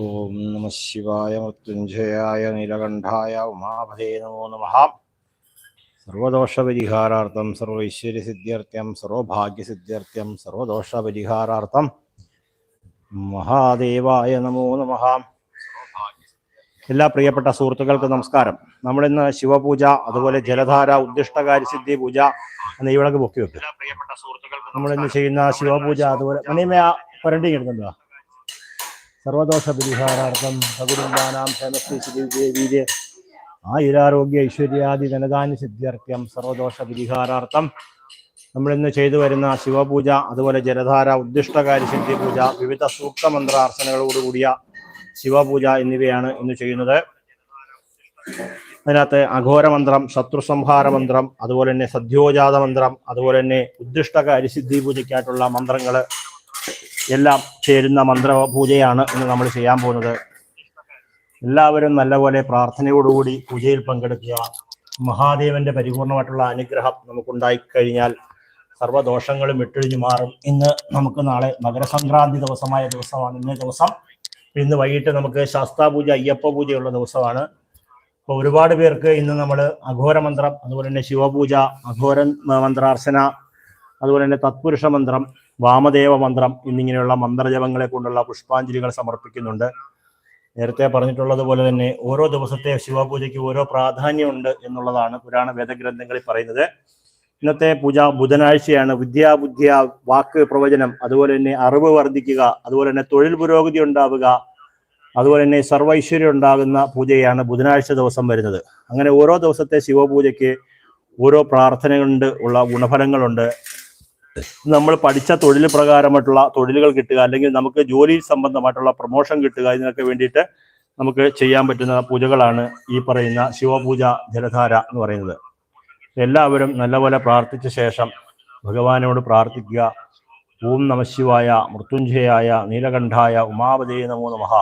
ഓം നമ ശിവായ മൃത്യുഞ്ജയായ നീലകണ്ഠായ ഉമാപതേ നമോ നമ. സർവദോഷപരിഹാരാർത്ഥം സർവൈശ്വര്യസിദ്ധ്യർത്ഥ്യം സർവഭാഗ്യസിദ്ധ്യർത്ഥ്യം സർവദോഷപരിഹാരാർത്ഥം മഹാദേവായ നമോ നമ. എല്ലാ പ്രിയപ്പെട്ട സുഹൃത്തുക്കൾക്ക് നമസ്കാരം. നമ്മളിന്ന് ശിവപൂജ അതുപോലെ ജലധാര ഉദ്ദിഷ്ടകാര്യസിദ്ധി പൂജ എന്ന ഈ വിളക്ക് പൊക്കി വെക്കും. നമ്മളിന്ന് ചെയ്യുന്ന ശിവപൂജ അതുപോലെ മണിമയ പരണ്ടി കിട്ടുന്നുണ്ടോ സർവദോഷ പരിഹാരാർത്ഥം സകുടുംബാനാം ക്ഷേമശ്രീ ദേവീര് ആയുരാരോഗ്യ ഐശ്വര്യാദി ധനധാന്യ സിദ്ധ്യർത്ഥ്യം സർവദോഷ പരിഹാരാർത്ഥം നമ്മളിന്ന് ചെയ്തു വരുന്ന ശിവപൂജ അതുപോലെ ജലധാര ഉദ്ദിഷ്ടകാര്യ സിദ്ധി പൂജ വിവിധ സൂക്ത മന്ത്രാർച്ചനകളോടുകൂടിയ ശിവപൂജ എന്നിവയാണ് ഇന്ന് ചെയ്യുന്നത്. അതിനകത്ത് അഘോരമന്ത്രം ശത്രുസംഹാര ശത്രു സംഹാര മന്ത്രം അതുപോലെ തന്നെ സദ്യോജാത മന്ത്രം അതുപോലെ തന്നെ ഉദ്ദിഷ്ടകാര്യ സിദ്ധി പൂജയ്ക്കായിട്ടുള്ള മന്ത്രങ്ങൾ എല്ലാം ചേരുന്ന മന്ത്രപൂജയാണ് ഇന്ന് നമ്മൾ ചെയ്യാൻ പോകുന്നത്. എല്ലാവരും നല്ലപോലെ പ്രാർത്ഥനയോടുകൂടി പൂജയിൽ പങ്കെടുക്കുക. മഹാദേവന്റെ പരിപൂർണമായിട്ടുള്ള അനുഗ്രഹം നമുക്കുണ്ടായി കഴിഞ്ഞാൽ സർവദോഷങ്ങളും വിട്ടൊഴിഞ്ഞു മാറും. ഇന്ന് നമുക്ക് നാളെ മകരസംക്രാന്തി ദിവസമായ ദിവസമാണ്. ഇന്നേ ദിവസം ഇന്ന് വൈകിട്ട് നമുക്ക് ശാസ്താപൂജ അയ്യപ്പ പൂജയുള്ള ദിവസമാണ്. അപ്പോൾ ഒരുപാട് പേർക്ക് ഇന്ന് നമ്മൾ അഘോര മന്ത്രം അതുപോലെ തന്നെ ശിവപൂജ അഘോര മന്ത്രാർച്ചന അതുപോലെ തന്നെ തത്പുരുഷ മന്ത്രം വാമദേവ മന്ത്രം എന്നിങ്ങനെയുള്ള മന്ത്രജപങ്ങളെ കൊണ്ടുള്ള പുഷ്പാഞ്ജലികൾ സമർപ്പിക്കുന്നുണ്ട്. നേരത്തെ പറഞ്ഞിട്ടുള്ളതുപോലെ തന്നെ ഓരോ ദിവസത്തെ ശിവപൂജയ്ക്ക് ഓരോ പ്രാധാന്യമുണ്ട് എന്നുള്ളതാണ് പുരാണ വേദഗ്രന്ഥങ്ങളിൽ പറയുന്നത്. ഇന്നത്തെ പൂജ ബുധനാഴ്ചയാണ് വിദ്യാബുദ്ധിയ വാക്ക് പ്രവചനം അതുപോലെ തന്നെ അറിവ് വർദ്ധിക്കുക അതുപോലെ തന്നെ തൊഴിൽ പുരോഗതി ഉണ്ടാവുക അതുപോലെ തന്നെ സർവൈശ്വര്യം ഉണ്ടാകുന്ന പൂജയാണ് ബുധനാഴ്ച ദിവസം വരുന്നത്. അങ്ങനെ ഓരോ ദിവസത്തെ ശിവപൂജയ്ക്ക് ഓരോ പ്രാർത്ഥനകളുണ്ട് ഉള്ള ഗുണഫലങ്ങളുണ്ട്. നമ്മൾ പഠിച്ച തൊഴിൽ പ്രകാരമായിട്ടുള്ള തൊഴിലുകൾ കിട്ടുക അല്ലെങ്കിൽ നമുക്ക് ജോലി സംബന്ധമായിട്ടുള്ള പ്രൊമോഷൻ കിട്ടുക ഇതിനൊക്കെ വേണ്ടിയിട്ട് നമുക്ക് ചെയ്യാൻ പറ്റുന്ന പൂജകളാണ് ഈ പറയുന്ന ശിവപൂജ ജലധാര എന്ന് പറയുന്നത്. എല്ലാവരും നല്ലപോലെ പ്രാർത്ഥിച്ച ശേഷം ഭഗവാനോട് പ്രാർത്ഥിക്കുക. ഓം നമശിവായ മൃത്യുഞ്ജയായ നീലകണ്ഠായ ഉമാപതി നമോ നമഃ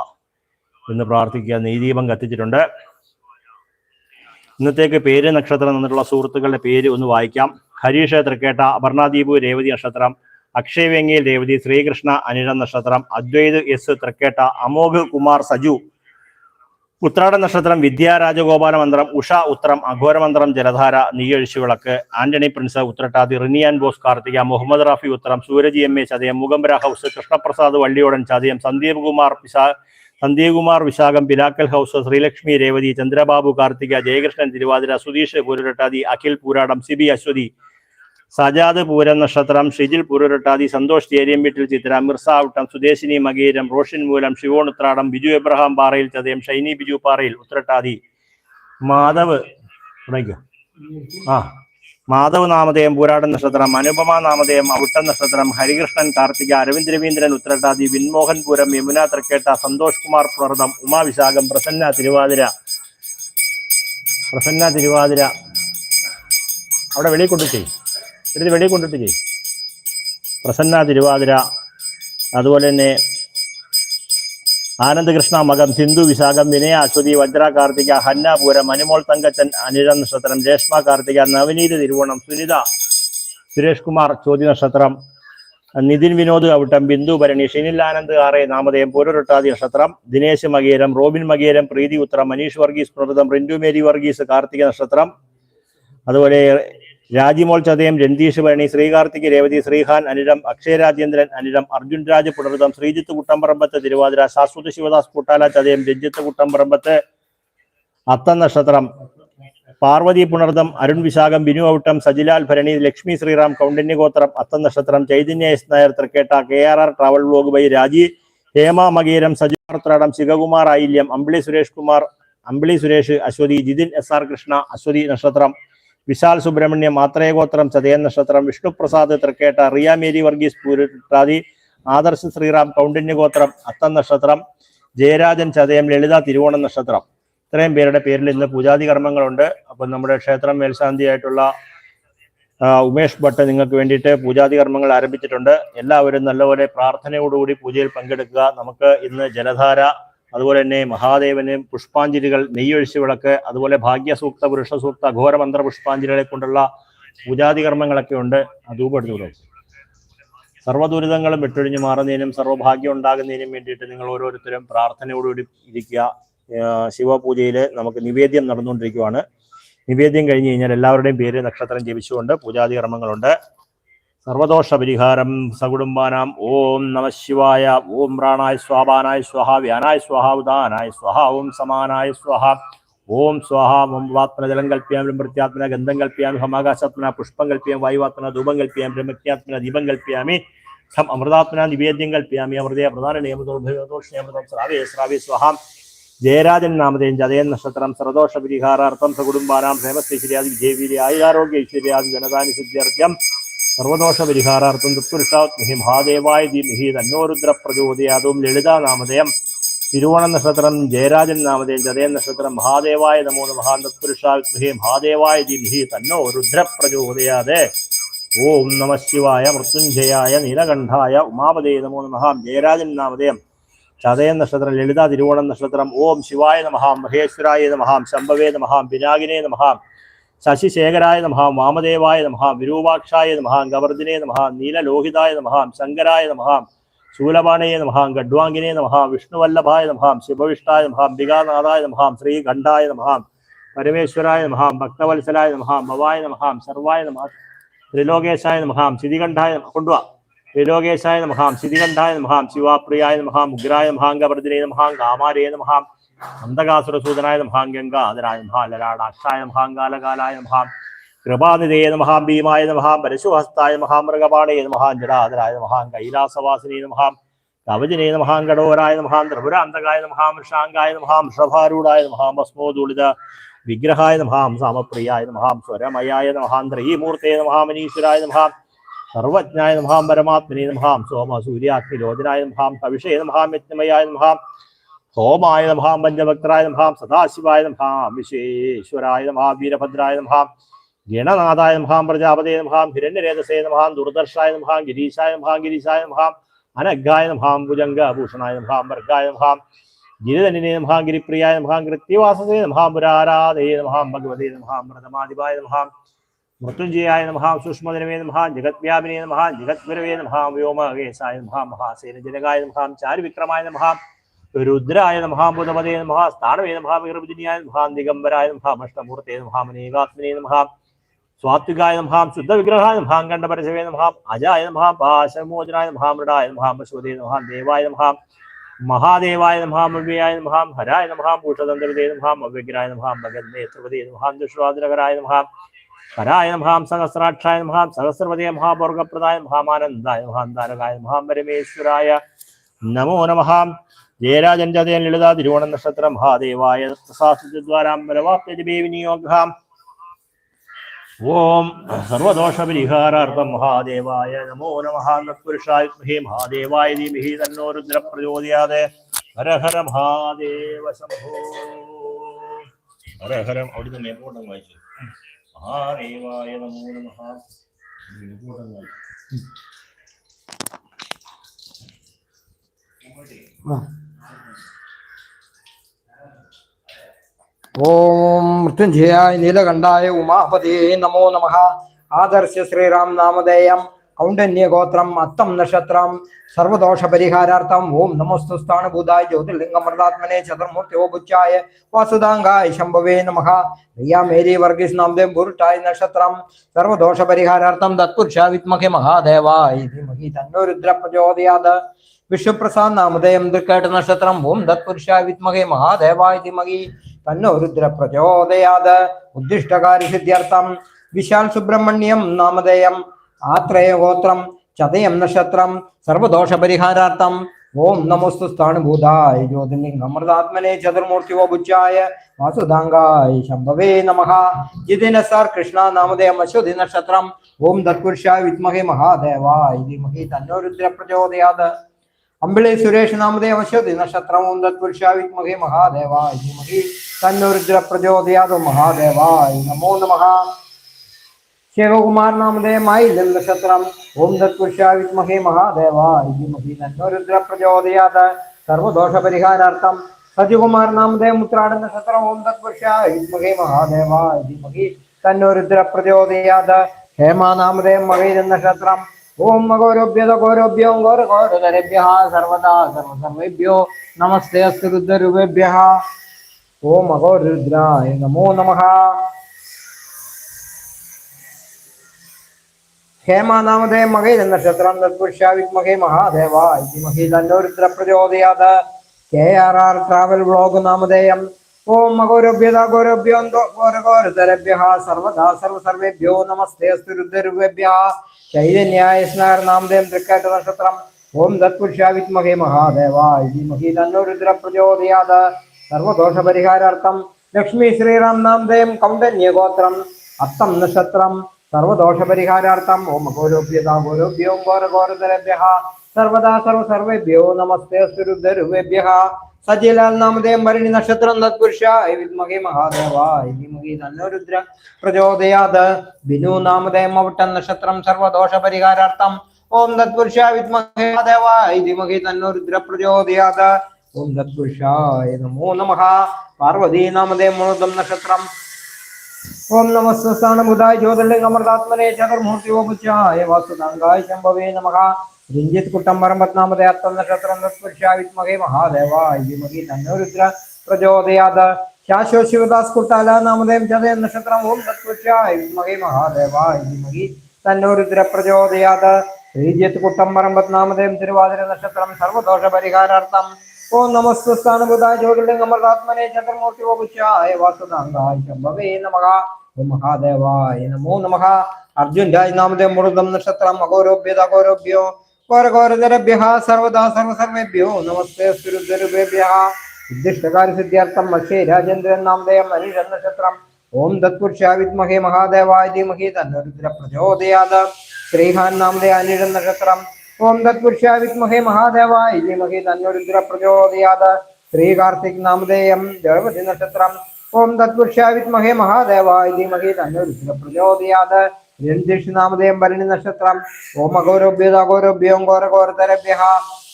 എന്ന് പ്രാർത്ഥിക്കുക. നെയ്ദീപം കത്തിച്ചിട്ടുണ്ട്. ഇന്നത്തേക്ക് പേര് നക്ഷത്രം എന്നിട്ടുള്ള സുഹൃത്തുക്കളുടെ പേര് ഒന്ന് വായിക്കാം. ഹരീഷ് തൃക്കേട്ട അപർണാദീപു രേവതി നക്ഷത്രം അക്ഷയ് വെങ്ങിയിൽ രേവതി ശ്രീകൃഷ്ണ അനിഴ നക്ഷത്രം അദ്വൈത് എസ് തൃക്കേട്ട അമോഘ് കുമാർ സജു. ഉത്രാട നക്ഷത്രം വിദ്യാരാജഗോപാല മന്ത്രം ഉഷ ഉത്രം അഘോരമന്ത്രം ജലധാര നീയൊഴിച്ചു വിളക്ക് Antony Prince Uthrattathi Riniyan Bose Karthika Muhammad Rafi Uthram Sooraj M A ചതയം മുഗംബര ഹൗസ് കൃഷ്ണപ്രസാദ് വള്ളിയോടൻ ചതയം സന്ദീപ് കുമാർ സന്ദീപ് കുമാർ വിശാഖം പിലാക്കൽ ഹൗസ് ശ്രീലക്ഷ്മി രേവതി ചന്ദ്രബാബു കാർത്തിക ജയകൃഷ്ണൻ തിരുവാതിര സുധീഷ് പൂരുരട്ടാതി അഖിൽ പൂരാടം സിബി അശ്വതി സജാദ് പൂരം നക്ഷത്രം ഷിജിൽ പൂരുരട്ടാതി സന്തോഷ് ചേരിയം വീട്ടിൽ ചിത്ര മിർസ ഔട്ടം സുദേശിനി മകീരം റോഷൻ മൂലം ശിവോൺ ഉത്രാടം ബിജു എബ്രഹാം പാറയിൽ ചതയം ഷൈനി ബിജു പാറയിൽ ഉത്രട്ടാതി മാധവ് ആ. മാധവ് നാമധേയം പൂരാടൻ നക്ഷത്രം അനുപമ നാമധേയം അവിട്ടൻ നക്ഷത്രം ഹരികൃഷ്ണൻ കാർത്തിക അരവിന്ദ് രവീന്ദ്രൻ ഉത്രട്ടാതി വിൻമോഹൻപുരം യമുന തൃക്കേട്ട സന്തോഷ് കുമാർ പ്രവർത്തം ഉമാവിശാഖം പ്രസന്ന തിരുവാതിര. പ്രസന്ന തിരുവാതിര. അവിടെ വെളിയിൽ കൊണ്ടിട്ട് ചെയ്യും. വെളിയിൽ കൊണ്ടിട്ട് പ്രസന്ന തിരുവാതിര. അതുപോലെ തന്നെ ആനന്ദകൃഷ്ണ മകം സിന്ധു വിശാഖം വിനയ അശ്വതി വജ്ര കാർത്തിക ഹന്നാപൂരം അനുമോൾ തങ്കച്ചൻ അനിഴ നക്ഷത്രം രേഷ്മ കാർത്തിക നവനീത് തിരുവോണം സുനിത സുരേഷ് കുമാർ ചോദ്യ നക്ഷത്രം നിതിൻ വിനോദ് കവിട്ടം ബിന്ദു ഭരണി ഷിനിൽ ആനന്ദ് ആറെ നാമധേയം പൂരൊട്ടാതി നക്ഷത്രം ദിനേശ് മകേരം റോബിൻ മകേരം പ്രീതി ഉത്രം മനീഷ് വർഗീസ് പ്രവൃതം റിന്റു മേരി വർഗീസ് കാർത്തിക നക്ഷത്രം അതുപോലെ രാജിമോൾ ചതയം രന്തീഷ് ഭരണി ശ്രീകാർത്തിക് രേവതി ശ്രീഹാൻ അനിരം അക്ഷയരാജേന്ദ്രൻ അനിരം അർജുൻ രാജ് പുണർതം ശ്രീജിത്ത് കുട്ടമ്പറമ്പത്ത് തിരുവാതിര ശാശ്വത ശിവദാസ് കൂട്ടാല ചതയം രഞ്ജിത്ത് കുട്ടമ്പറമ്പത്ത് അത്ത നക്ഷത്രം പാർവതി പുണർദം അരുൺ വിശാഖം ബിനു ഔട്ടം സജിലാൽ ഭരണി ലക്ഷ്മി ശ്രീറാം കൗണ്ടന്യഗോത്രം അത്ത നക്ഷത്രം Chaitanya S Nair Thrikketta K R R travel vlog by Raji Hema Makayiram സജുമാർത്രാടം ശിവകുമാർ ആയില്യം അമ്പിളി സുരേഷ് കുമാർ അമ്പിളി സുരേഷ് അശ്വതി ജിതിൻ എസ് ആർ കൃഷ്ണ അശ്വതി നക്ഷത്രം. വിശാൽ സുബ്രഹ്മണ്യം ആത്രേയഗോത്രം ചതയൻ നക്ഷത്രം വിഷ്ണുപ്രസാദ് തൃക്കേട്ട റിയ മേരി വർഗീസ് പൂരിട്ടാതി ആദർശ് ശ്രീറാം കൗണ്ടിന്യഗോത്രം അത്തം നക്ഷത്രം ജയരാജൻ ചതയം ലളിത തിരുവോണ നക്ഷത്രം ഇത്രയും പേരുടെ പേരിൽ ഇന്ന് പൂജാതി കർമ്മങ്ങളുണ്ട്. അപ്പം നമ്മുടെ ക്ഷേത്രം മേൽശാന്തിയായിട്ടുള്ള ഉമേഷ് ഭട്ട് നിങ്ങൾക്ക് വേണ്ടിയിട്ട് പൂജാതി കർമ്മങ്ങൾ ആരംഭിച്ചിട്ടുണ്ട്. എല്ലാവരും നല്ലപോലെ പ്രാർത്ഥനയോടുകൂടി പൂജയിൽ പങ്കെടുക്കുക. നമുക്ക് ഇന്ന് ജലധാര അതുപോലെ തന്നെ മഹാദേവന് പുഷ്പാഞ്ജലികൾ നെയ്യൊഴിച്ച് വിളക്ക് അതുപോലെ ഭാഗ്യസൂക്ത പുരുഷസൂക്ത ഘോരമന്ത്ര പുഷ്പാഞ്ജലികളെ കൊണ്ടുള്ള പൂജാതി കർമ്മങ്ങളൊക്കെ ഉണ്ട് വിടും. സർവദുരിതങ്ങളും വിട്ടൊഴിഞ്ഞു മാറുന്നതിനും സർവഭാഗ്യം ഉണ്ടാകുന്നതിനും വേണ്ടിയിട്ട് നിങ്ങൾ ഓരോരുത്തരും പ്രാർത്ഥനയോടുകൂടി ഇരിക്കുക. ശിവപൂജയിൽ നമുക്ക് നിവേദ്യം നടന്നുകൊണ്ടിരിക്കുവാണ്. നിവേദ്യം കഴിഞ്ഞ് കഴിഞ്ഞാൽ എല്ലാവരുടെയും പേര് നക്ഷത്രം ജപിച്ചുകൊണ്ട് പൂജാതി കർമ്മങ്ങളുണ്ട് സർവദോഷ പരിഹാരം സകുടുംബാനാം. ഓം നമ ശിവായ. ഓം പ്രാണായ സ്വാപാനായ സ്വഹ. വ്യാനായ സ്വഹ. ഉദാനായ സ്വഹ. ഓം സമാനായ സ്വഹ. ഓം സ്വാഹ. മംവാത്മന ജലം കൽപ്പിയാം. ബ്രഹ്മത്യാത്മന ഗന്ധം കൽപ്പിയാം. ഹമാകാശാത്മന പുഷ്പം കൽപ്പിയാം. വായുവാത്മന ധൂപം കൽപ്പിയാം. ബ്രഹ്മജ്ഞാത്മന ദീപം കൽപ്പിയാമി. ഹം അമൃതാത്മന നിവേദ്യം കൽപ്പിയാമി. അമൃതയ പ്രധാന നിയമദോഷമൃതം ശ്രാവേ ശ്രാവേ സ്വഹാം. ജയരാജൻ നാമധേയം ജതയൻ നക്ഷത്രം. സർദോഷ പരിഹാരാർത്ഥം സകുടുംബാനാം. ഹേമസ്ഥൈശ്വര്യാദി വിജയവീര്യ ആയുരാരോഗ്യ ഐശ്വര്യാദി ജനതാനി സിദ്ധ്യർത്ഥ്യം സർവദോഷ പരിഹാരാർത്ഥം തത്പുരുഷാത്മഹി മഹാദേവായ ധീമഹി തന്നോരുദ്ര പ്രചോദയാതും ലളിതാ നാമധേയം തിരുവോണ നക്ഷത്രം ജയരാജൻ നാമധേയം ജതയൻ നക്ഷത്രം മഹാദേവായ നമോ നമഃ തത്പുരുഷാത്മഹി മഹാദേവായ ധീമഹി തന്നോ രുദ്ര പ്രചോദയാതെ ഓം നമ ശിവായ മൃത്യുഞ്ജയായ നീലകണ്ഠായ ഉമാപതേ നമോ മഹാം ജയരാജൻ നാമധേയം ചതയൻ നക്ഷത്രം ലളിത തിരുവോണം നക്ഷത്രം ഓം ശിവായ നമഹാം മഹേശ്വരായ നമഹാം ശംഭവേ നമഹാം വിനാഗിനേ നമഹാം ശശിശേഖരായ നമഹ വാമദേവായ നമഹ വിരൂപാക്ഷായ നമഹാം ഗവർദിനേ നമഹാം നീലലോഹിതായ നമഹാം ശങ്കരായ നമഹാം ശൂലപാണയെ നമഹാം ഗഡ്വാങ്കിനെ നമഹാം വിഷ്ണുവല്ലഭായ നമഹാം ശിവവിഷ്ടായ നമഹാം ബികാനാഥായ നമഹാം ശ്രീകണ്ഠായ നമഹാം പരമേശ്വരായ നമഹാം ഭക്തവത്സലായ നമഹാം ഭവായ നമഹാം സർവായ നമ ത്രിലോകേശായ നമഹാം സ്ഥിതികണ്ഠായ കൊണ്ടുവാ. ത്രിലോകേശായ നമഹാം സ്ഥിതികണ്ഠായ നമഹാം ശിവാപ്രിയായ നമഹാം ഉഗ്രായ നമഹാം ഗവർദിനേ നമഹാം കാമാരേ നമഹാം അന്തകാസുരസൂതനായ നമഹാം ഗംഗാധരായ നമഹാം ലലാടാക്ഷായ നമഹാം കാലകാലായ കൃപാനിധേയ കൃപാനിധേ നമഹാം ഭീമായ നമഹാം പരശുഹസ്തായ നമഹാം മൃഗപാണേ നമഹാം ജടാധരായ നമഹാം കൈലാസവാസിനേ നമഹാം കവചനേ നമഹാം കടോരായ നമഹാം ത്രിപുരാന്തകായ നമഹാം ഋഷാങ്കായ നമഹാം ഋഷഭാരൂഢായ നമഹാം ഭസ്മോദൂളിത വിഗ്രഹായ നമഹാം സാമപ്രിയായ നമഹാം സ്വരമയായ നമഹാം ത്രയീമൂർത്തേ നമഹാം മനീശ്വരായ നമഹാം സർവജ്ഞായ നമഹാം പരമാത്മനെ നമഹാം സോമ സൂര്യാഗ്നിരോധനായ നമഹാം മഹാം നമഹാം യജ്ഞമയായ നമഹാം ഹോമായ നമഹാം പഞ്ചഭക്തരായ നമഹാം സദാശിവായ നമഹാം വിശ്വേശ്വരായ നമഹാം വീരഭദ്രായ നമഹാം ഗണനാഥായ നമഹാം പ്രജാപതേ നമഹാം ഹിരണ്യരേതസേ നമഹാം ദുർദർശായ നമഹാം ഗിരീശായ നമഹാം ഗിരീശായ നമഹാം അനഗായ നമഹാം ഭുജംഗഭൂഷണായ നമഹാം വർഗായ നമഹാം ഗിരിധനിനെ നമഹാം ഗിരിപ്രിയായ നമഹാം കൃത്യവാസസേ നമഹാം പുരാരാധേ നമഹാം ഭഗവതേ നമഹാം പ്രഥമാധിപായ നമഹാം മൃത്യുഞ്ജയായ നമഹാം സൂക്ഷ്മദിനമേ നമഹാം ജഗത്വ്യാപിനേ നമഹാം ജഗദ്ഗുരവേ നമഹാം വ്യോമകേശായ നമഹാം മഹാസേന ജനകായ നമഹാം ചാരുവിക്രമായ നമഹാം രുദ്രായ നമഹാം ബുധപതേ നമഹാ സ്ഥാനവേ നമഹാം വിർഭുജനിയായ നമഹാം ദിഗംബരായ നമഹാം അഷ്ടമൂർത്തേ നമഹാം അനേകാത്മനേ നമഹാം സ്വാത്വികായ നമഹാം ശുദ്ധവിഗ്രഹായ നമഹാം കണ്ഠപരശവേ നമഹാം അജായ നമഹാം പാശമോചനായ നമഹാം മൃഡായ നമഹാം പശുപതേ നമഹാം ദേവായ നമഹാം മഹാദേവായ നമഹാം അവ്യയായ നമഹാം ഹരായ നമഹാം ഭൂഷതന്ത്രതേ നമഹാം അവ്യഗ്രായ നമഹാം ഭഗന്നേത്രപതേ നമഹാം ദുഷ്വാതിരകരായ നമഹാം ഹരായ നമഹാം സഹസ്രാക്ഷായ നമഹാം സഹസ്രപതേ മഹാഭോർഗപ്രദായ മഹാമാനന്ദായ മഹാന്താരകായ മഹാം പരമേശ്വരായ നമോ നമഹാം ജയരാജൻ ജതയൻ ലളിത തിരുവോണ നക്ഷത്ര മഹാദേവായ സാസ്തുദ്വാരാം ബലവാപ്യജപേ വിനിയോഗാം ഓം സർവദോഷപരിഹാരാർത്ഥം മഹാദേവായ നമോ നമഃ മഹാദേവായ ധീമഹി തന്നോ രുദ്ര പ്രചോദയാതെ ഹര ഹര മഹാദേവ ശംഭോ. ഹരം അവിടുന്ന് മേൽക്കോട്ടം വായിച്ചു. മഹാദേവായ നമോ നമഃ. മേൽക്കോട്ടം വായിച്ചു. ഓം മൃത്യുഞ്ജയായ നീലകണ്ഠായ ഉമാപതേ നമോ നമ ആദർശ ശ്രീറാം നാമധേയം കൗണ്ടന്യഗോത്രം അത്തം നക്ഷത്രം സർവദോഷ പരിഹാരാർത്ഥം ഓം നമോസ്തു സ്ഥാനഭൂതായ ജ്യോതിർലിംഗമൃതാത്മനെ ചതുർമൂർത്തിയോപുച്ചായ വാസുദാംഗായ ശംഭവേ നമഃ പ്രിയ മേരി വർഗീസ് നാമദേം ബുരുട്ടായ നക്ഷത്രം സർവദോഷ പരിഹാരാർത്ഥം തത്പുരുഷ വിത്മഹെ മഹാദേവായ ധീമഹി തന്നോ രുദ്ര പ്രചോദയാത് വിഷ്ണുപ്രസാദ് നാമധേയം തൃക്കേട്ട് നക്ഷത്രം ഓം തത്പുരുഷ വിത്മഹെ മഹാദേവായ ധീമഹി തന്നോ രുദ്ര പ്രചോദയാത് ഉദ്ദിഷ്ടകാര്യ സിദ്ധ്യർത്ഥം. വിശാൽ സുബ്രഹ്മണ്യം നാമധേയം. ആത്രേയഗോത്രം ചതയം നക്ഷത്രം. സർവദോഷപരിഹാരാർത്ഥം. ഓം നമോസ്തു സ്ഥാണുഭൂതായ ജ്യോതിർലിംഗമൃതാത്മനെ ചതുർമൂർത്തിയോപുച്ചായ വാസുദാംഗായ ശംഭവേ നമ. ജിതിന സാർ കൃഷ്ണ നാമധേയം അശ്വതി നക്ഷത്രം. ഓം തത്പുരുഷായ വിദ്മഹേ മഹാദേവായ ധീമഹി തന്നോരുദ്ര പ്രചോദയാത് അമ്പിളി സുരേഷ് നാമധേയം അശ്വതി നക്ഷത്രം. ഓം തത്പുരുഷായ വിദ്മഹേ മഹാദേവായ ധീമഹി. തന്നോ പ്രചോദയാതു മഹാദേവായ നമോ നമഃ ശിവകുമാർ നാമധേയമായി നക്ഷത്രം ഓം തത്പുരുഷായ വിദ്മഹേ മഹാദേവായ ധീമഹി തന്നോ രുദ്ര പ്രചോദയാത് സർവദോഷ പരിഹാരാർത്ഥം സജികുമാർ നാമധേയം ഉത്രാട നക്ഷത്രം ഓം തത്പുരുഷായ വിദ്മഹേ മഹാദേവായ ധീമഹി തന്നോ രുദ്ര പ്രചോദയാത് ഹേമ നാമധേയം മകൈര നക്ഷത്രം ഓം അഘോരോഭ്യത ഘോരോഭ്യോ ഘോരഘോരതരഭ്യ സർവദാ സർവസർവേഭ്യോ നമസ്തേ അസ്തു ഓം അഘോരുദ്രായ നമോ നമ ഹേമാനാമതേ മഹേ നക്ഷത്രം തത്പുരുഷ വിദ്മഹേ മഹാദേവ ധീമഹി തന്നോ Rudra K R R travel vlog നാമധേയം. ഓം അഘോരഭ്യത ഘോരഭ്യോ ഘോരഘോരതരഭ്യ സർവദാ സർവസർവേഭ്യോ നമസ്തേ അസ്തു രുദ്രരൂപേഭ്യ ചൈതന്യായ സ്നാർ നാമധേയം നക്ഷത്രം. ഓം തത്പുരുഷ മഹാദേവ ധീമഹി തന്നോ രുദ്ര സർവദോഷപരിഹാരാർത്ഥം ലക്ഷ്മി ശ്രീറാം നാമധേയം കൗണ്ടന്യഗോത്രം. അത്തം നക്ഷത്രം സർവദോഷപരിഹാരാർത്ഥം. ഓം ഗോരോഭ്യത ഗോരോഭ്യോ ഘോരഘോരതരഭ്യ സർവദാ സർവ സർവേഭ്യോ നമസ്തേ സുരുദ്ധരുവേഭ്യ സജിലാൽ നാമധേയം ഭരണി നക്ഷത്രം തത്പുരുഷായ വിദ്മഹേ മഹാദേവായ ധീമഹി തന്നോ രുദ്ര പ്രചോദയാത്. ബിനു നാമധേയം അവിട്ടം നക്ഷത്രം സർവദോഷപരിഹാരാർത്ഥം. ഓം തത്പുരുഷായ വിദ്മഹേ മഹാദേവായ ധീമഹി തന്നോ രുദ്ര പ്രചോദയാത്. ഓം തത്പുരുഷായ നമോ നമഃ പാർവതീ നാമധേയം മുഴുതം നക്ഷത്രം ഓം നമസ്സ്ഥാന ബുധായ ജ്യോതിർലിംഗ അമൃതാത്മനെ ചതുർമൂർത്തി ഓപുച്ചായ വാസുദാംഗായ ശംഭവേ നമഃ രഞ്ജിത് കുട്ടമ്പരം പത്നാമതേ അത്തം നക്ഷത്രം തത്പുരുഷായ വിദ്മഹേ മഹാദേവായ ധീമഹി തന്നോ രുദ്ര പ്രചോദയാത് ശാശ്വത ശിവദാസ് കുട്ടാല നാമധേയം ചതയ നക്ഷത്രം ഓം തത്പുരുഷായ വിദ്മഹേ മഹാദേവായ ധീമഹി തന്നോ രുദ്ര പ്രചോദയാത് ശ്രീജിത്ത് കുട്ടമ്പരം പത്നാമതേയം തിരുവാതിര നക്ഷത്രം സർവദോഷ പരിഹാരാർത്ഥം ഓം നമസ്സ്ഥാന ബുധായ ജ്യോതിർലിംഗ അമൃതാത്മനെ ചതുർമൂർത്തി ഓപുച്ചായ വാസുദാംഗായ ശംഭവേ നമഃ. ഓം മഹാദേവായ നമോ നമഃ. അർജുൻ രാജ് നാമതേ മൃതം നക്ഷത്രം അഘോരോഭ്യത അഘോരോഭ്യോ ഘോരഘോരതരഭ്യ സർവദാ സർവസർവേഭ്യോ നമസ്തേ സുരുദ്രഭ്യ ഉദ്ദിഷ്ടകാര്യ സിദ്ധ്യാർത്ഥം മത്സ്യ രാജേന്ദ്രൻ നാമധേയം അനിഴ നക്ഷത്രം. ഓം തത്പുരുഷ വിദ്മഹേ മഹാദേവായ ധീമഹി തന്നുരുദ്ര പ്രചോദയാത്. ശ്രീഹാൻ നാമധേ അനിഴ നക്ഷത്രം. ഓം തത്പുരുഷ വിദ്മഹേ മഹാദേവായ ധീമഹി തന്നുരുദ്ര പ്രചോദയാത്. ശ്രീ കാർത്തിക് നാമധേയം ദേവതി നക്ഷത്രം. ഓം തത്പുരുഷ വിദ്മഹേ മഹാദേവായ ധീമഹി തന്നൊരുദ്ര പ്രചോദയാത. രഞ്ജിഷ് നാമധേയം ഭരണി നക്ഷത്രം. ഓം അഘോരോഭ്യത അഘോരോഭ്യോ ഘോരഘോരതരഭ്യ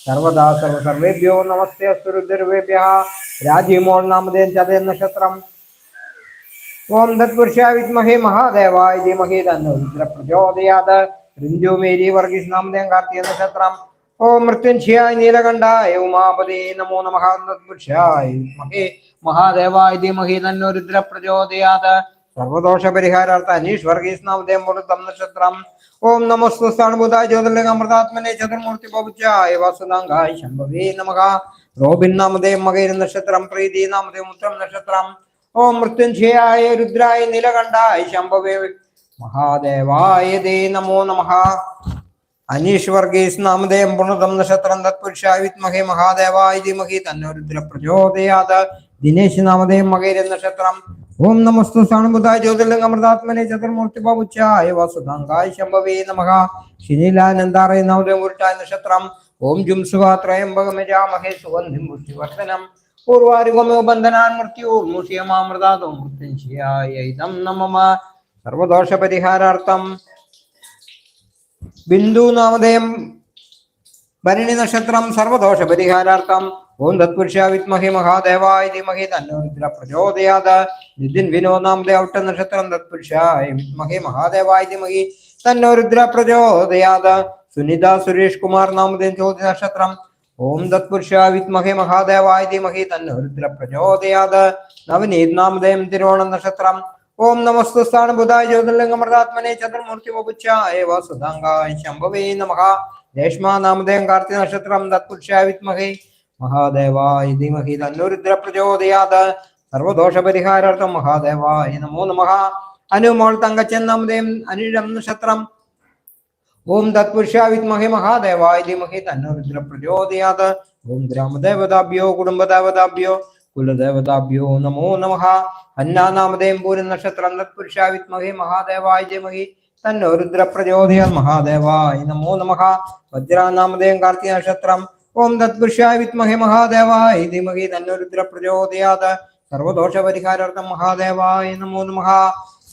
സർവദാ സർവ സർവേഭ്യോ നമസ്തേ സുരുദ്രവേഭ്യ രാജീമോൾ നാമധേയം ചതയ നക്ഷത്രം. ഓം തത്പുരുഷ വിദ്മഹേ മഹാദേവായ ധീമഹി തന്നോ രുദ്ര പ്രചോദയാത്. മേരി വർഗീസ് നാമധേയം കാർത്തിക നക്ഷത്രം ഓം മൃത്യുഞ്ജയായ നീലകണ്ഠായ ഉമാപതേ നമോ നമഃ തത്പുരുഷായ വിദ്മഹേ മഹാദേവായ ധീമഹി തന്നോ രുദ്ര പ്രചോദയാത്. സർവദോഷ പരിഹാരാർത്ഥ അനീഷ് വർഗീസ് നാമധേയം മുഴുത്തം നക്ഷത്രം ഓം നമസ്തുസ്ഥാനുഭൂതായ ജ്യോതിർലിംഗ അമൃതാത്മനെ ചതുർമൂർത്തി പവിച്ചായ വാസുദാംഗായ ശംഭവേ നമഃ റോബിൻ നാമധേയം മകൈര നക്ഷത്രം പ്രീതി നാമധേയം ഉത്തരം നക്ഷത്രം ഓം മൃത്യുഞ്ജയായ രുദ്രായ നീലകണ്ഠായ ശംഭവേ മഹാദേവായ ദേ നമോ നമ. അനീഷ് വർഗീസ് പുണതം നക്ഷത്രം തത്പുരുഷായ വിത്മഹേ മഹാദേവായ ധീമഹി തന്നോരുദ്ര പ്രചോദയാത്. ദിനേശ് നാമധേയം മകേര നക്ഷത്രം. ഓം നമസ്തു സാണുബുധായ ജ്യോതിർലിംഗ അമൃതാത്മനെ ചതുർമൂർത്തി ബാബുച്ചായ വാസുദാംഗായ ശംഭവേ നമഃ. ശിനിലാനന്ദാറയ നാമധേയം ഉരുട്ടായ നക്ഷത്രം. ഓം ജും സുഖാത്രയംബകമജാമഹേ സുഗന്ധിം പുഷ്ടിവർദ്ധനം പൂർവാരിഗമോ ബന്ധനാൻ മൃത്യോർമൂഷിയമാമൃതാദോ മൃത്യുഞ്ജയായ ഇതം നമമ. സർവദോഷ പരിഹാരാർത്ഥം ബിന്ദു നാമധേയം ഭരണി നക്ഷത്രം സർവദോഷ പരിഹാരാർത്ഥം ഓം തത്പുരുഷ വിത്മഹി മഹാദേവായ ധീമഹി. തന്നോ രുദ്ര പ്രചോദയാത്. നിതിൻ വിനോദാമതേ ഔട്ട നക്ഷത്രം തത്പുരുഷായ വിത്മഹി മഹാദേവായ ധീമഹി. തന്നോ രുദ്ര പ്രചോദയാത്. സുനിത സുരേഷ് കുമാർ നാമധേയം ചോദ്യ നക്ഷത്രം. ഓം തത്പുരുഷ വിത്മഹി മഹാദേവായ ധീമഹി. തന്നോ രുദ്ര പ്രചോദയാത്. നവനീത് നാമധേയം തിരുവോണ നക്ഷത്രം. ഓം നമസ്തു സ്ഥാന ബുധായ ജ്യോതിർലിംഗമൃതാത്മനെ ചതുർമൂർത്തി വപുച്ചായ വാസുദാംഗായ ശംഭവേ നമഃ. രേഷ്മ നാമധേയം കാർത്തിക നക്ഷത്രം തത്പുരുഷായ വിദ്മഹേ മഹാദേവായ ധീമഹി തന്നുരുദ്ര പ്രചോദയാത് സർവദോഷപരിഹാരാർത്ഥം മഹാദേവായ നമോ നമഃ. അനുമോൾ തങ്കച്ചൻ നാമധേയം അനിഴം നക്ഷത്രം. ഓം തത്പുരുഷ വിദ്മഹേ മഹാദേവായ ധീമഹി തന്നുരുദ്ര പ്രചോദയാത് ഓം ഗ്രാമദേവതാഭ്യോ കുടുംബദേവതാഭ്യോ കുലദേവതാഭ്യോ നമോ നമ അന്നാനാമധേയം പൂരം നക്ഷത്രം തത്പുരുഷ വിത്മഹി മഹാദേവായ ജയമഹി തന്നോ രുദ്രപ്രചോദയ മഹാദേവായ നമോ നമ വജ്രാനാമധേയം കാർത്തിക നക്ഷത്രം ഓം തത്പുരുഷായ വിത്മഹി മഹാദേവായ ധീമഹി തന്നോ രുദ്രപ്രചോദയാത് സർവദോഷ മഹാദേവായ നമോ നമ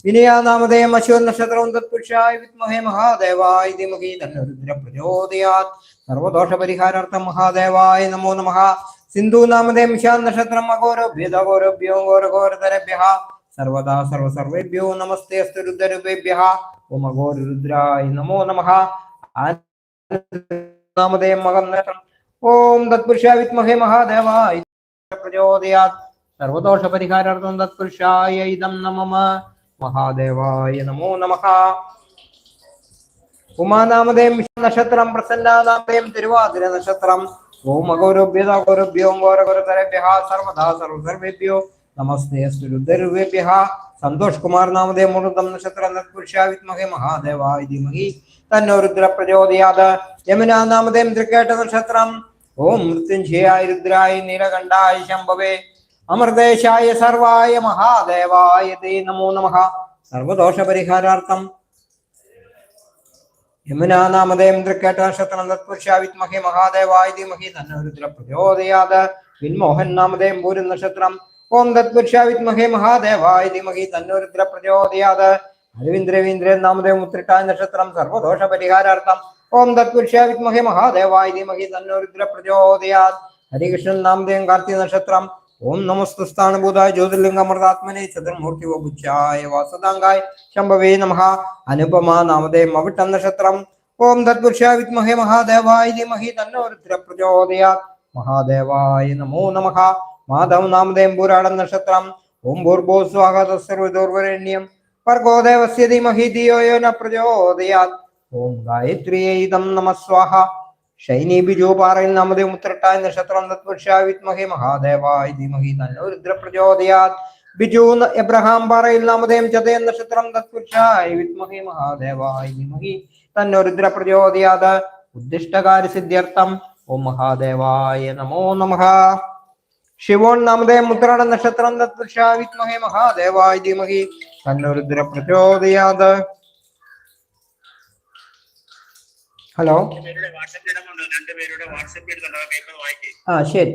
വിനയാനാമധേയം അശ്വ നക്ഷത്രവും തത്പുരുഷായ വിത്മഹേ മഹാദേവായ ധീമഹി തന്നോ രുദ്രപ്രചോദയാത് സർവദോഷ മഹാദേവായ നമോ നമഃ സിന്ധു നാമധേയം ശാൻ നക്ഷത്രം അഘോരോഭ്യത ഘോരോഭ്യോ ഘോരഘോരതരഭ്യ സർവദാ സർവസർവേഭ്യോ നമസ്തേ രുദ്രരൂപേഭ്യ ഓം അഘോര രുദ്രായ നമോ. നമഃ നാമധേയം മകന്നേഷം ഓം തത്പുരുഷ വിത്മഹേ മഹാദേവായ പ്രചോദയാത്. സർവദോഷ പരിഹാരാർത്ഥം തത്പുരുഷായ ഇതം നമമ. മഹാദേവായ നമോ നമഃ. ഉമാനാമധേയം നക്ഷത്രം പ്രസന്നാനാമധേയം തിരുവാതിര നക്ഷത്രം. ഓം അഗൗരഭ്യത ഗൗരഭ്യോ ഗൗരഗുരുതരഭ്യ സർവദാ സർവസർവേഭ്യോ നമസ്തേ സുരുദ്രവേഭ്യ സന്തോഷ് കുമാർ മുഹൂർത്തം നക്ഷത്രം തത്പുരുഷ വിദ്മഹേ മഹാദേവായ ധീമഹി തന്നോ രുദ്ര പ്രചോദയാത് യമുന നാമധേയം തൃക്കേട്ട നക്ഷത്രം ഓം മൃത്യുഞ്ജയായ രുദ്രായ നീലകണ്ഠായ ശംഭവേ. അമൃതേശായ സർവായ മഹാദേവായ തേ നമോ നമ. സർവദോഷ പരിഹാരാർത്ഥം യമുനാ നാമധേയം തത്പുരുഷാവിത്മഹി മഹാദേവായ ധീമഹി തന്നോ പ്രചോദയാത് വിൻമോഹൻ നാമധേയം പൂരം നക്ഷത്രം ഓം തത്പുരുഷ വിദ്മഹേ മഹാദേവായ ധീമഹി തന്നോ പ്രചോദയാത് അരവിന്ദ്രവീന്ദ്രൻ നാമദേവം ഉത്രിട്ടായ നക്ഷത്രം സർവദോഷ പരിഹാരാർത്ഥം ഓം തത്പുരുഷ വിദ്മഹേ മഹാദേവായ ധീമഹി തന്നോ പ്രചോദയാത് ഹരികൃഷ്ണൻ നാമദേവം കാർത്തിക നക്ഷത്രം ഓം നമസ്തസ്ഥാനഭൂതായ ജ്യോതിർലിംഗമൃതാത്മനെ ചതുർമൂർത്തി വബുച്ചായ വാസതാങ്കായ ശംഭവേ നമഃ. അനുപമ നാമദേ മവിട്ട നക്ഷത്രം. ഓം തത്പുരുഷ വിദ്മഹേ മഹാദേവായ ധീമഹി തന്നോരുദ്ര പ്രചോദയാത്. മഹാദേവായ നമോ നമഃ. മാധവ് നാമദേം പൂരാട നക്ഷത്രം. ഓം ഭൂർഭോ സ്വാഗത സർവദൂർവരണ്യം പർഗോദേവസ്യ ധീമഹി ധിയോ യോ ന പ്രചോദയാത്. ഓം ഗായത്രിയേ ഇദം ശൈനി ബിജു പാറയിൽ നക്ഷത്രം തത്വക്ഷാവിത്മഹേ മഹാദേവായ ധീമഹി. തന്നോ രുദ്ര പ്രചോദയാത് ബിജു എബ്രഹാം പാറയിൽ നാമധേയം ചതയ നക്ഷത്രം തത്വക്ഷായ വിത്മഹേ മഹാദേവായ ധീമഹി. തന്നോ രുദ്രപ്രചോദയാത്. ഉദ്ദിഷ്ടകാര്യ സിദ്ധ്യർത്ഥം. ഓം മഹാദേവായ നമോ നമ. ശിവോൺ നാമധേയം ഉത്രാട നക്ഷത്രം വിദ്മഹേ മഹാദേവായ ധീമഹി. തന്നോ രുദ്ര പ്രചോദയാത് ഹലോ? ആ ശരി.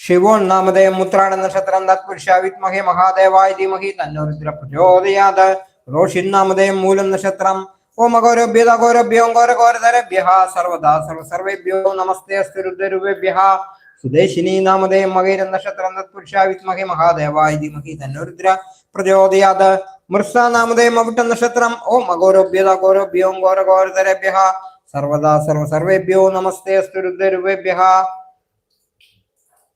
ശിവോ നാമധേയം മുത്രാണ നക്ഷത്രം തത്പുരുഷ വിദ്മഹേ മഹാദേവായ ധീമഹി തന്നോ രുദ്ര പ്രചോദയാത് റോഷിൻ നാമധേയം മൂലം നക്ഷത്രം. ഓം അഘോരഭ്യത അഘോരഭ്യോ ഘോരഘോരധരഭ്യ സർവദാ സർവ സർവേഭ്യോ നമസ്തേ അസ്തു രുദ്രരൂപേഭ്യ സുദേശിനി നാമധേയം മകൈര നക്ഷത്രം തത്പുരുഷ വിദ്മഹേ മഹാദേവായ ധീമഹി തന്നോ രുദ്ര. പ്രചോദയാത്. മൃസ നാമധേയം അവിട്ട നക്ഷത്രം. ഓം അഘോരഭ്യത അഘോരഭ്യോ ഘോരഘോരധരഭ്യ സർവദാ സർവ സർവേഭ്യോ നമസ്തേ അസ്തു രുദ്രരൂപേഭ്യ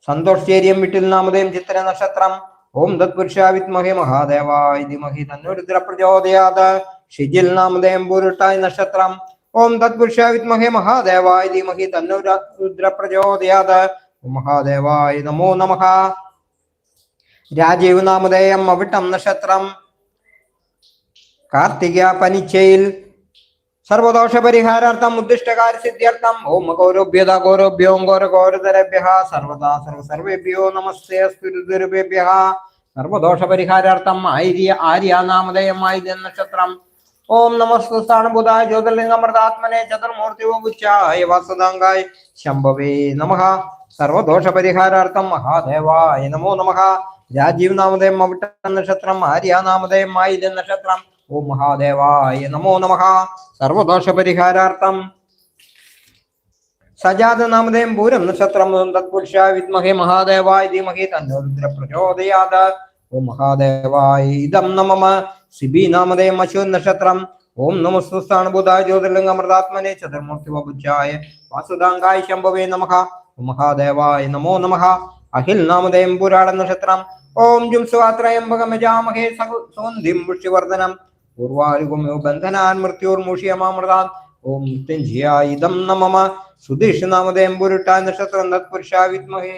സന്തോഷ് ചേരിയം വിട്ടിൽ നാമധേയം ചിത്ര നക്ഷത്രം. ഓം തത്പുരുഷ വിദ്മഹേ മഹാദേവായ ധീമഹി തന്നുരുദ്ര പ്രചോദയാത്. ഷിജിൽ നാമധേയം പൂരുട്ടായ നക്ഷത്രം. ഓം തത്പുരുഷ വിദ്മഹേ മഹാദേവായ ധീമഹി തന്നുരുദ്ര പ്രചോദയാത്. മഹാദേവായ നമോ നമഃ രാജീവ് നാമധേയം അവിട്ടം നക്ഷത്രം. കാർത്തിക പനിച്ചയിൽ സർവദോഷ പരിഹാരാർത്ഥം ഉദ്ദിഷ്ടകാര്യസിദ്ധ്യർത്ഥം ഓം ഗൗരഭ്യത ഗൗരഭ്യോ ഗൗരഘോരതരഭ്യ സർവദാ സർവ സർവേഭ്യോ നമസ്തേ അസ്തു രുദ്രഭ്യ സർവദോഷ പരിഹാരാർത്ഥം ആര്യ ആര്യ നാമധേയം ആര്യ നക്ഷത്രം. ഓം നമസ്തുസ്ഥാനബുധായ ജ്യോതിർലിംഗമൃതാത്മനെ ചതുർമൂർത്തി വകുച്ചായ വാസുദാങ്കായ ശംഭവേ നമഃ. സർവദോഷ പരിഹാരാർത്ഥം മഹാദേവായ നമോ നമഃ. രാജീവ് നാമധേയം അവിട്ട നക്ഷത്രം ആര്യ നാമധേയം ആയില്യ നക്ഷത്രം ഓ മഹാദേവായ നമോ നമ സർവദോഷ പരിഹാരാർത്ഥം സജാത നാമധേയം പൂരം നക്ഷത്രം തത്പുരുഷ വിത്മഹേ മഹാദേവായ ധീമഹി തന്നോ രുദ്ര പ്രചോദയാത് ഓം മഹാദേവായ ഇതം നമമ സിബി നാമധേയം അശ്വൻ നക്ഷത്രം. ഓം നമസ്തുസ്ഥാനുഭൂതായ ജ്യോതിർലിംഗമൃതാത്മനെ ചതുർമൂർത്തി വപുജായ വാസുദാങ്കായ ശംഭവേ നമഃ. ഓ മഹാദേവായ നമോ നമഃ. അഖിൽ നാമധേയം പുരാട നക്ഷത്രം ഓം ജും സ്വാത്രയംബകമജാമഹേ സോന്ധിം പുഷ്യവർദ്ധനം പൂർവാരുഗുമോ ബന്ധനാൻ മൃത്യോർമൂഷിയമാമൃതാൻ ഓം മൃത്യുഞ്ജയായ ഇതം നമമ. സുധീഷ് നാമധേയം പുരുട്ടായ നക്ഷത്രം തത്പുരുഷ വിദ്മഹേ.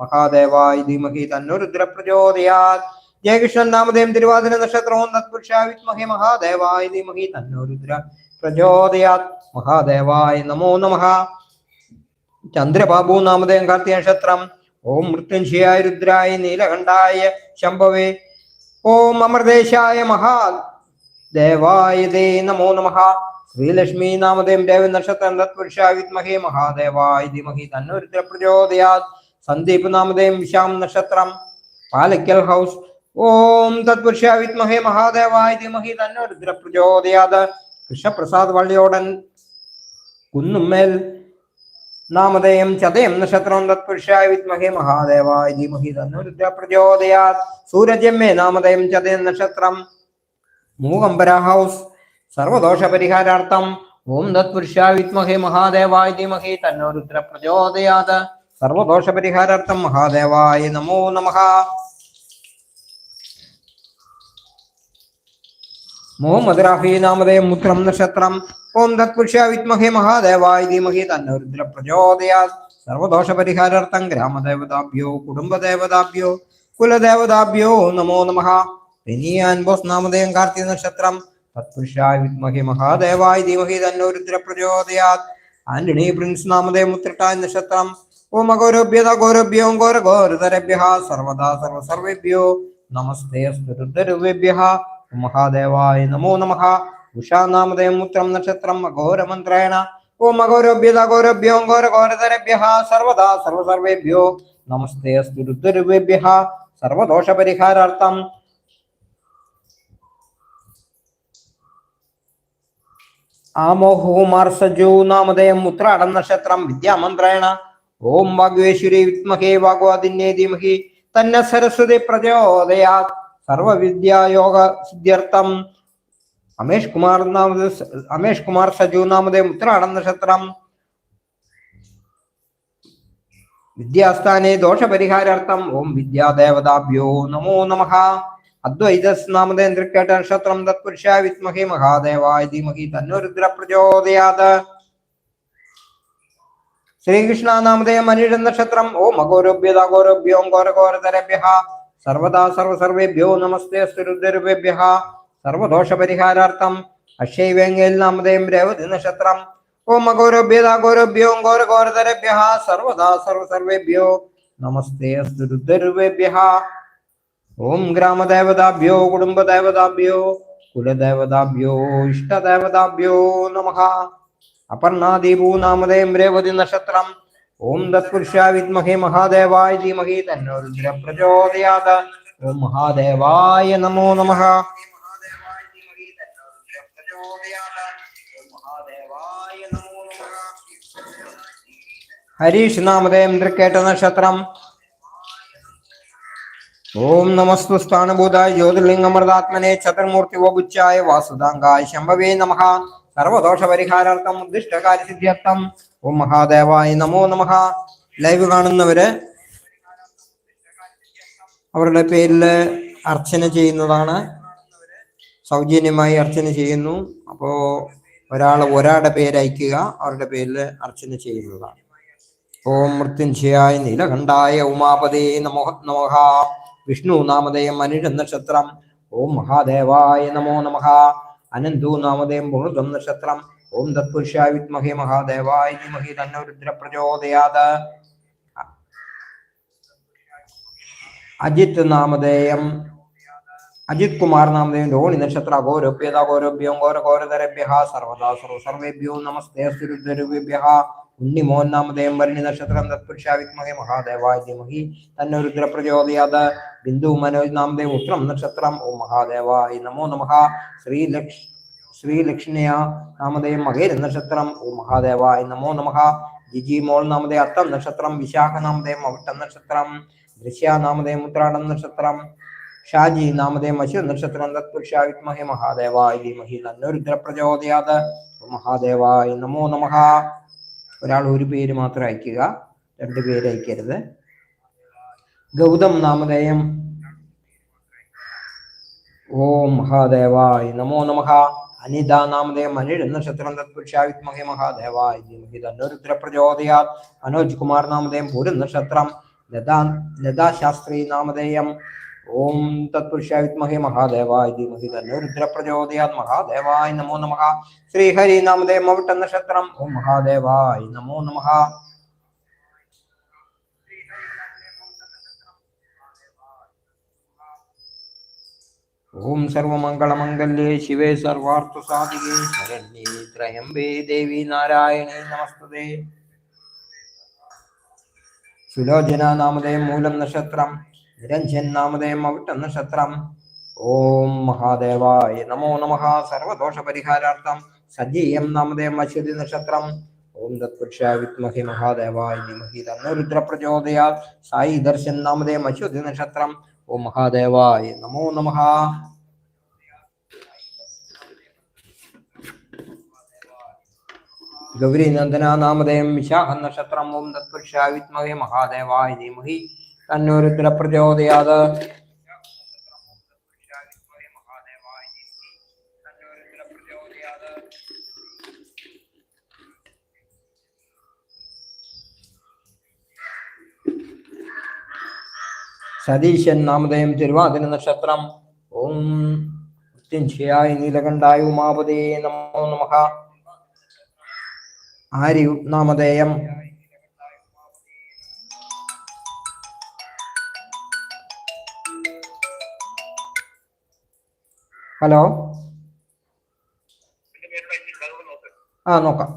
മഹാദേവായ ധീമഹി തന്നോ രുദ്ര പ്രചോദയാത്. ജയകൃഷ്ണൻ നാമധേയം തിരുവാതിര നക്ഷത്രവും തത്പുരുഷ വിദ്മഹേ. മഹാദേവായ ധീമഹി തന്നോ രുദ്ര മഹാദേവായ നമോ നമ. ചന്ദ്രബാബു നാമധേയം കാർത്തിക നക്ഷത്രം ഓം മൃത്യുഞ്ജയായ രുദ്രായ നീലകണ്ഠായ ശംഭവേ. ഓം അമൃതേശായ മഹാ ദേവായ ദേ നമോ നമ ശ്രീലക്ഷ്മി നാമദേം ദേവ നക്ഷത്രം തത്പുരുഷ വിദ്മഹേ മഹാദേവായ ധീമഹി. തന്നോ പ്രചോദയാ സന്ദീപ് നാമദേം വിശാം നക്ഷത്രം. പാലക്കൽ ഹൗസ്. ഓം തത്പുരുഷായ വിദ്മഹേ മഹാദേവായ ധീമഹി. തന്നോ പ്രചോദയാ കൃഷ്ണപ്രസാദ് വള്ളിയോടൻ. കുന്നുമ്മേൽ നാമധേയം ചതയം നക്ഷത്രം തത്പുരുഷായ വിദ്മഹേ മഹാദേവായ ധീമഹി തന്നോ രുദ്ര പ്രചോദയാത് സൂരജമ്മേ നാമധേയം ചതയം നക്ഷത്രം. മൂകംബര ഹൗസ്. സർവദോഷ പരിഹാരാർത്ഥം ഓം തത്പുരുഷായ വിദ്മഹേ മഹാദേവായ ധീമഹി തന്നോ രുദ്ര പ്രചോദയാത് സർവദോഷ പരിഹാരാർത്ഥം മഹാദേവായ നമോ നമഃ. മുഹമ്മദ് റാഫി നാമധേയം മുത്രം നക്ഷത്രം. ഓം തത്പുരുഷ വിത്മഹേ മഹാദേവായ ധീമഹി തന്നോ പ്രചോദയാ സർവദോഷ പരിഹാരാർത്ഥം ഗ്രാമദേവതാഭ്യോ കുടുംബദേവതാഭ്യോ കുലദേവതാഭ്യോ നമോ നമ. പെനിയാൻ ബോസ് നാമധേയം കാർത്തിക നക്ഷത്രം. തത്പുരുഷായ വിത്മഹി മഹാദേവായ ധീമഹി തന്നോ രുദ്ര പ്രചോദയാത്. ആന്റണി പ്രിൻസ് നാമധേയം ഉത്രട്ടായ നക്ഷത്രം. ഓം അഗോരഭ്യത ഗോരഭ്യോ ഘോര ഘോരതരഭ്യ സർവദാ സർവസർവേഭ്യോ നമസ്തേ അസ്തു രുദ്രരുവേഭ്യ മഹാദേവായ നമോ നമഃ ഉഷാനാമധേയം മുത്രം നക്ഷത്രം അഘോരമന്ത്രേണ. ഓം അഘോരഭ്യത ഗോരഭ്യോ ഘോര ഘോരതരഭ്യ സർവദാ സർവ സർവേഭ്യോ നമസ്തേ അസ്തു രുദ്രരുവേഭ്യ സർവദോഷ പരിഹാരാർത്ഥം ആമോഹുമാർ സജു നാമധേയം ഉത്രാടം നക്ഷത്രം വിദ്യാമന്ത്രേണ. ഓം വാഗ്വേശ്വരി വിത്മഹേ വാഗ്വാദിന്യേ ധീമഹി. തന്ന സരസ്വതി പ്രചോദയാത്. സർവവിദ്യായോഗ സിദ്ധ്യർത്ഥം. അമേഷ് കുമാർ നാമത് അമേഷ് കുമാർ സജു നാമധേയം ഉത്രാടം നക്ഷത്രം. വിദ്യാസ്ഥാനെ ദോഷപരിഹാരാർത്ഥം ഓം വിദ്യാദേവതാഭ്യോ നമോ നമ. അദ്വൈതസ് നാമതേന്ദ്രക്കേട്ട നക്ഷത്രം തത്പുരുഷ വിദ്മഹേ മഹാദേവായ ധീമഹി തന്നോ രുദ്ര പ്രചോദയാത് ശ്രീകൃഷ്ണ മനുഷ്യ നക്ഷത്രം ഓം അഘോരഭ്യത അഘോരഭ്യോ ഘോരഘോരതരഭ്യ സർവദാ സർവസർവേഭ്യോ നമസ്തേ അസ്തു രുദ്രരുഭ്യ സർവദോഷ പരിഹാരാർത്ഥം അക്ഷയവേങ്ങേൽ നാമധേയം രേവതി നക്ഷത്രം. ഓം അഘോരഭ്യത അഘോരഭ്യോ ഘോരഘോരതരഭ്യ സർവദാ സർവ സർവേഭ്യോ നമസ്തേ അസ്തു രുദ്രരുഭ്യ ഓം ഗ്രാമദേവതാഭ്യോ കുടുംബദേവതാഭ്യോ കുലദേവതാഭ്യോ ഇഷ്ടദേവതാഭ്യോ നമ. അപർണാദീപൂ നാമതയും രേവതി നക്ഷത്രം. ഓം തത്പുരുഷ വിദ്മഹേ മഹാദേവായ ധീമഹി തന്നോ രുദ്ര പ്രചോദയാത്. ഓം മഹാദേവായ നമോ നമ. ഹരീഷ് നാമധേയം തൃക്കേട്ട നക്ഷത്രം ഓം നമസ്തു സ്ഥാനഭൂതായ ജ്യോതിർലിംഗമൃതാത്മനെ ചതുർമൂർത്തി വോബുച്ചായ വാസുദാംഗായ ശംഭവേ നമഃ. സർവദോഷ പരിഹാരാർത്ഥം ഉദ്ദിഷ്ടകാര്യ സിദ്ധ്യർത്ഥം ഓം മഹാദേവായ നമോ നമ ലൈവ് കാണുന്നവര് അവരുടെ പേരിൽ അർച്ചന ചെയ്യുന്നതാണ്. സൗജന്യമായി അർച്ചന ചെയ്യുന്നു. അപ്പോ ഒരാൾ ഒരാളുടെ പേര് അയക്കുക അവരുടെ പേരിൽ അർച്ചന ചെയ്യുന്നതാണ്. ഓം മൃത്യുഞ്ജയായ നീലകണ്ഠായ ഉമാപതേ നമോ നമഹ. വിഷ്ണു നാമധേയം മനുഷ്യ നക്ഷത്രം. ഓം മഹാദേവായ നമോ നമഃ അനന്തു നാമദേം ഭൂതം നക്ഷത്രം ഓം തത്പുരുഷായ വിദ്മഹേ മഹാദേവായ ധീമഹി തന്നോ രുദ്ര പ്രചോദയാത് അജിത് നാമധേയം അജിത് കുമാർ നാമധേയം രോഹിണി നക്ഷത്ര അഘോരഭ്യത അഘോരഭ്യോ ഘോര ഘോരതരഭ്യ സർവദാ സർവ സർവേഭ്യോ നമസ്തേ രുദ്രരുഭ്യ ഉണ്ണിമോൻ നാമധേയം ഭരണി നക്ഷത്രം തത്പുരുഷാവിത്മഹേ മഹാദേവായ ധീമഹി തന്നെ രുദ്ര പ്രചോദയാത്. ബിന്ദു മനോജ് നാമധേയം ഉത്രം നക്ഷത്രം. ഓം മഹാദേവായ നമോ നമഃ ശ്രീലക്ഷ് ശ്രീലക്ഷ്മിയ നാമധേയം മകേര നക്ഷത്രം. ഓം മഹാദേവായ നമോ നമഃ ജിജി മോൾ നാമധേയം അത്തം നക്ഷത്രം. വിശാഖ നാമധേയം അവിട്ടം നക്ഷത്രം. ദൃശ്യ നാമധേയം ഉത്രാടം നക്ഷത്രം. ഷാജി നാമധേയം അശ്വ നക്ഷത്രം. തത്പുരുഷാവിത്മഹേ മഹാദേവായ ധീമഹി തന്നെ രുദ്ര മഹാദേവായ നമോ നമഃ ഒരാൾ ഒരു പേര് മാത്രം അയക്കുക. രണ്ട് പേര് അയക്കരുത്. ഗൗതം നാമധേയം. ഓം മഹാദേവായ നമോ നമഃ. അനിത നാമധേയം. അനിഴ നക്ഷത്രം തത്പുരുഷാവിത്മഹേ മഹാദേവായ ധീമഹി. തന്നോ രുദ്ര പ്രചോദയാത് കുമാർ നാമധേയം. പൂരം നക്ഷത്രം. ലതാ ലതാ ശാസ്ത്രി നാമധേയം. ഓം തത്പുരുഷ വിദ്മഹേ മഹാദേവായ ധീമഹി തന്നെ രുദ്ര പ്രചോദയാത് മഹാദേവായ നമോ നമഃ ശ്രീഹരി നാമദേ അവിട്ട നക്ഷത്രം. ഓം മഹാദേവായ നമോ നമഃ ഓം സർവമംഗളമംഗല്യേ ശിവേ സർവാർത്ഥസാധികേ ശരണ്യേ ത്രയംബേ ദേവി നാരായണേ നമസ്തേ സുലോചന നാമദേ മൂലം നക്ഷത്രം. നിരഞ്ജൻ നാമധേയം അവിട്ട നക്ഷത്രം ഓം മഹാദേവായ നമോ നമ സർവദോഷ പരിഹാരാർത്ഥം സജീയം നാമധേയം അശ്വതി നക്ഷത്രം ഓം തത്പുരുഷായ വിത്മഹി മഹാദേവായ ധീമഹി തന്നോ രുദ്ര പ്രചോദയാൽ സായി ദർശൻ നാമധേയം അശ്വതി നക്ഷത്രം ഓം മഹാദേവായ നമോ നമ ഗൗരി നന്ദന നാമധേയം വിശാഖ നക്ഷത്രം ഓം തത്പുരുഷായ വിത്മഹി മഹാദേവായ ധീമഹി തന്നോ രുദ്ര പ്രചോദയാത്. സതീശൻ നാമധേയം തിരുവാതിര നക്ഷത്രം. ഓം മൃത്യുഞ്ജയായ നീലകണ്ഠായ ഉമാപതേ നമോ നമ. ആരി നാമധേയം. ഹലോ? ആ നോക്കാം.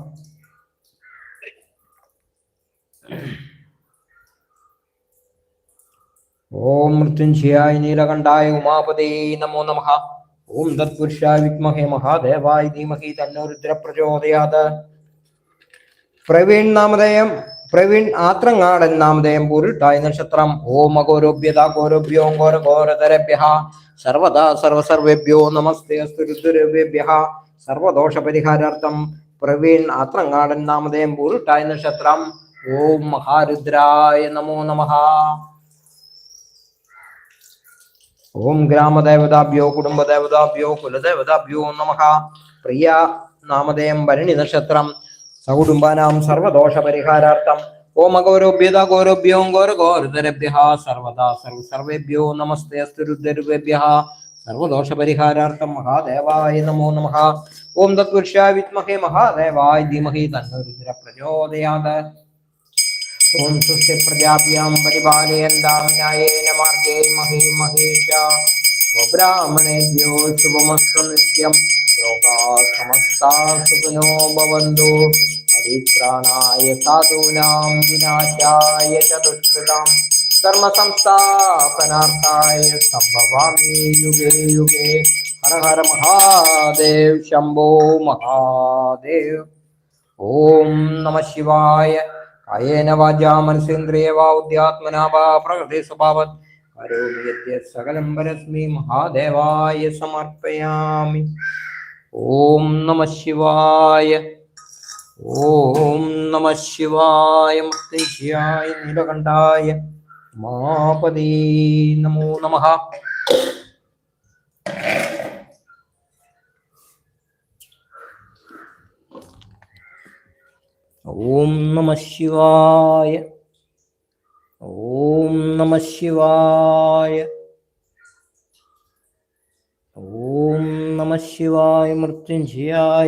ഓം മൃത്യുഞ്ജയായ നീലകണ്ഠായ ഉമാപതേ നമോ നമ. ഓം തത്പുരുഷായ വിദ്മഹേ മഹാദേവായ ധീമഹി തന്നോ രുദ്ര പ്രചോദയാത് പ്രവീൺ നാമധേയം പ്രവീൺ ആത്രങ്ങാടൻ നാമധേയം പൂരിട്ടായ നക്ഷത്രം. ഓം അഘോരോഭ്യത ഘോരോഭ്യോ ഘോര സർവദാ സർവസർവേഭ്യോ നമസ്തേ അസ്തു രുദ്രവേഭ്യ സർവദോഷ പരിഹാരാർത്ഥം പ്രവീൺ ആത്രങ്ങാടൻ നാമധേയം പൂരുട്ടായ നക്ഷത്രം. ഓം മഹാരുദ്രായ നമോ നമഃ. ഓം ഗ്രാമദേവതാഭ്യോ കുടുംബദേവതാഭ്യോ കുലദേവതാഭ്യോ നമഃ. പ്രിയ നാമധേയം ഭരണി നക്ഷത്രം. സകുടുംബാനാം സർവദോഷ പരിഹാരാർത്ഥം ഓം അഗൗരവ്യത ഗൗരവ്യോ ഗോര ഗോരതരഭ്യ സർവദാ സർവ സർവേഭ്യോ നമസ്തേ അസ്തു രുദ്രഭ്യ സർവദോഷ പരിഹാരാർത്ഥം മഹാദേവായ നമോ നമഃ ഓം തത്പുരുഷായ വിദ്മഹേ മഹാദേവായ ധീമഹി തന്നോ രുദ്ര പ്രചോദയാത് ഓം സുസ്ഥി പ്രജാഭ്യാം പരിപാലയന്താം ന്യായേന മാർഗേൻ മഹീ മഹേഷ ബ്രാഹ്മണേഭ്യോ ശുഭമസ്തു നിത്യം ലോകാ സമസ്താ സുഖിനോ ഭവന്തു हरिप्राणाय साधूनां विनाशाय चतुष्कृतां धर्मसंस्थापनार्थाय सम्भवामि युगे युगे। हर हर महादेव शम्भो महादेव। ॐ नमः शिवाय। कायेन वाजा मनसेन्द्रिय वा उद्यात्मना वा प्रकृतिस्वभावत् करोमि यद्यत् सकलं परस्मि महादेवाय समर्पयामि। ॐ नमः शिवाय। ഓം നമ ശിവായ മൃത്യുഞ്ജയായ നീലകണ്ഠായ മാപദേ നമോ നമ. ഓം നമ ശിവായ ഓം നമ ശിവായ ഓം നമ ശിവായ മൃത്യുഞ്ജയായ